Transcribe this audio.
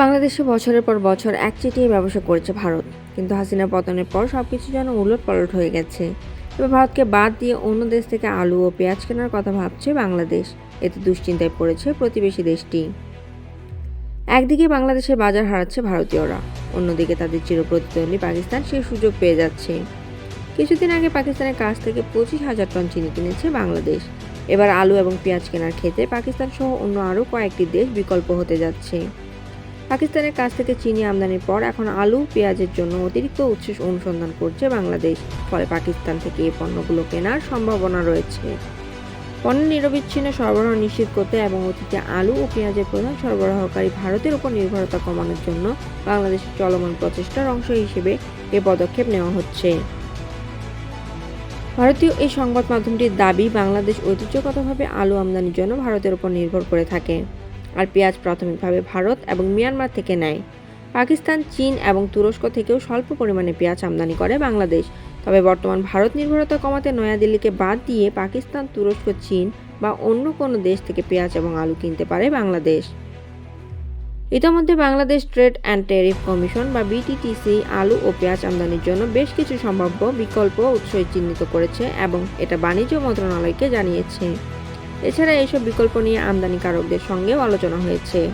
বাংলাদেশে বছরের পর বছর একচেটিয়া ব্যবসা করেছে ভারত। কিন্তু হাসিনা পতনের পর সব কিছু যেন উলট পালট হয়ে গেছে। এবার ভারতকে বাদ দিয়ে অন্য দেশ থেকে আলু ও পেঁয়াজ কেনার কথা ভাবছে বাংলাদেশ। এতে দুশ্চিন্তায় পড়েছে প্রতিবেশী দেশটি। একদিকে বাংলাদেশের বাজার হারাচ্ছে ভারতীয়রা, অন্যদিকে তাদের চিরপ্রতিদ্বন্দ্বী পাকিস্তান সেই সুযোগ পেয়ে যাচ্ছে। কিছুদিন আগে পাকিস্তানের কাছ থেকে পঁচিশ হাজার টন চিনি কিনেছে বাংলাদেশ। এবার আলু এবং পেঁয়াজ কেনার ক্ষেত্রে পাকিস্তান সহ অন্য আরও কয়েকটি দেশ বিকল্প হতে যাচ্ছে। পাকিস্তানের কাছ থেকে চিনি আমদানির পর এখন আলু, পেঁয়াজের জন্য অতিরিক্ত উৎস অনুসন্ধান করছে বাংলাদেশ। ফলে পাকিস্তান থেকে এই পণ্যগুলো কেনার সম্ভাবনা রয়েছে। পণ্য নিরবিচ্ছিন্ন সরবরাহ নিশ্চিত করতে এবং অতীতে আলু ও পেঁয়াজের প্রধান সরবরাহকারী ভারতের উপর নির্ভরতা কমানোর জন্য বাংলাদেশের চলমান প্রচেষ্টার অংশ হিসেবে এ পদক্ষেপ নেওয়া হচ্ছে। ভারতীয় এই সংবাদ মাধ্যমটির দাবি, বাংলাদেশ ঐতিহ্যগতভাবে আলু আমদানির জন্য ভারতের উপর নির্ভর করে থাকে। আর পেঁয়াজ প্রাথমিকভাবে ভারত এবং মিয়ানমার থেকে নেয়। পাকিস্তান, চীন এবং তুরস্ক থেকেও স্বল্প পরিমাণে পেঁয়াজ আমদানি করে বাংলাদেশ। তবে বর্তমান ভারত নির্ভরতা কমাতে নয়াদিল্লিকে বাদ দিয়ে পাকিস্তান, তুরস্ক, চীন বা অন্য কোনো দেশ থেকে পেঁয়াজ এবং আলু কিনতে পারে বাংলাদেশ। ইতোমধ্যে Bangladesh trade and tariff commission বা বিটিটিসি আলু ও পেঁয়াজ আমদানির জন্য বেশ কিছু সম্ভাব্য বিকল্প উৎস চিহ্নিত করেছে এবং এটা বাণিজ্য মন্ত্রণালয়কে জানিয়েছে। এছাড়া এসব বিকল্প নিয়ে আমদানিকারকদের সঙ্গেও আলোচনা হয়েছে।